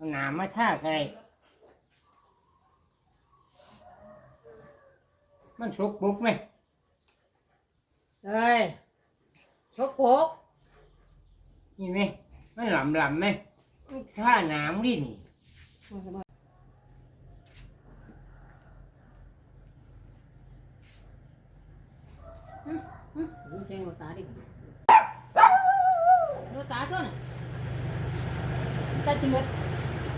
เอาหนามาท่าใครมันสุกบุกไหมเอ้ยชกโปกนี่ไหมมันหลำหลำไหมมันท่าหนามดินี่ยิงเสียงลูกตาดิลูกตาตัวน่ะตาเจือด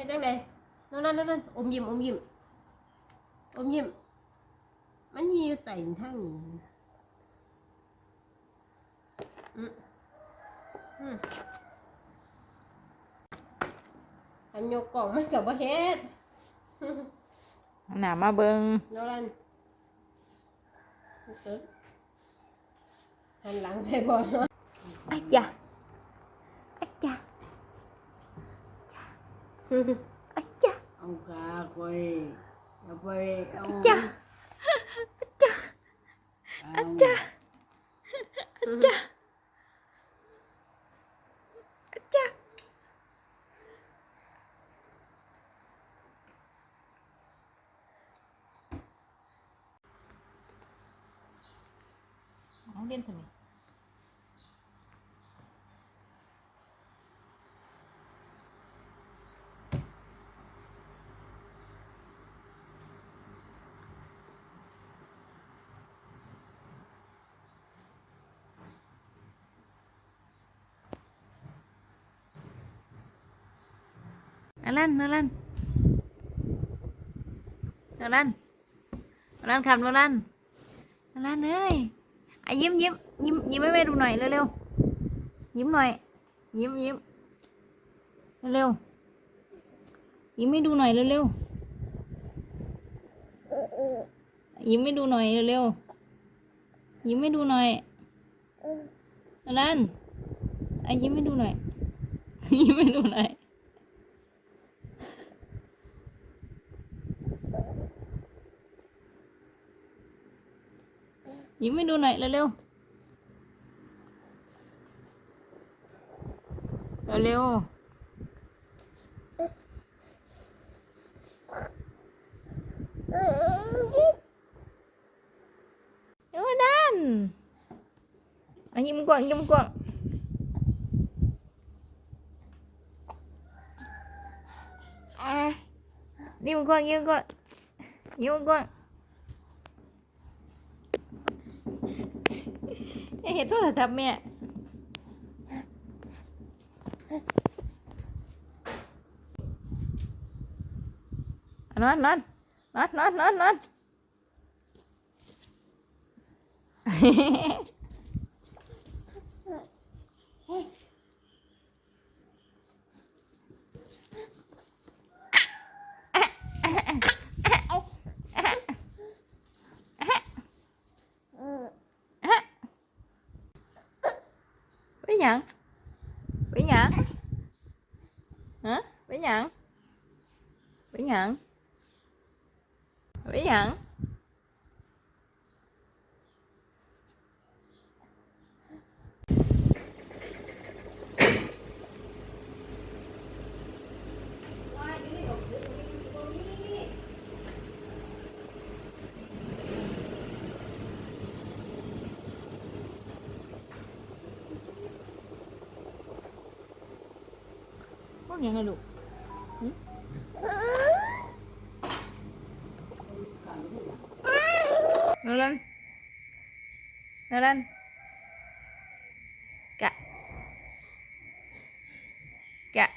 ฮ็ดจังไดนั่นนั่นนั่นนั่นอมยิ้มอมยิ้มอมยิ้มมันมีอยู่ไต่ทางนี้อืมอืมอันยกกล่องมันกับว่าเฮ็ดเอาหนามาเบิงนั่นนั่นเกิดหันหลังไปบ่เนาะไอ้ยะไอ้ยะ ไอ้ยะเอาขาคอยเอาไปเอา จ้ะ เอา จ้ะจ้ะจ้ะเอาเล่ นทำไมนาลันนาลันนาลันนาลันครับนาลันนาลันเอ้ยอะยิ้มยิ้มยิ้มยิ้มให้แม่ดูหน่อยเร็วๆยิ้มหน่อย ยิ้มยิ้มเร็วๆยิ้มให้ดูหน่อยเร็วๆยิ้มให้ดูหน่อยเร็วๆยิ้มให้ดูหน่อยนาลันอะยิ้มให้ดูหน่อยยิ้มให้ดูหน่อย ยิ้มให้ดูหน่อยเร็วๆเร็วๆเร็วดันอะยิ้มกว้างยิ้มกว้างอะยิ้มกว้างยิ้มกว้างยิ้มกว้าง เห็นโทรศัพท์แม่นอนนอนนอนนอนนอนนอนไปหยังไปหยังฮะ ไปหยังไปหยัง วกยังไงลูกหึนรันนรันแกะแกะ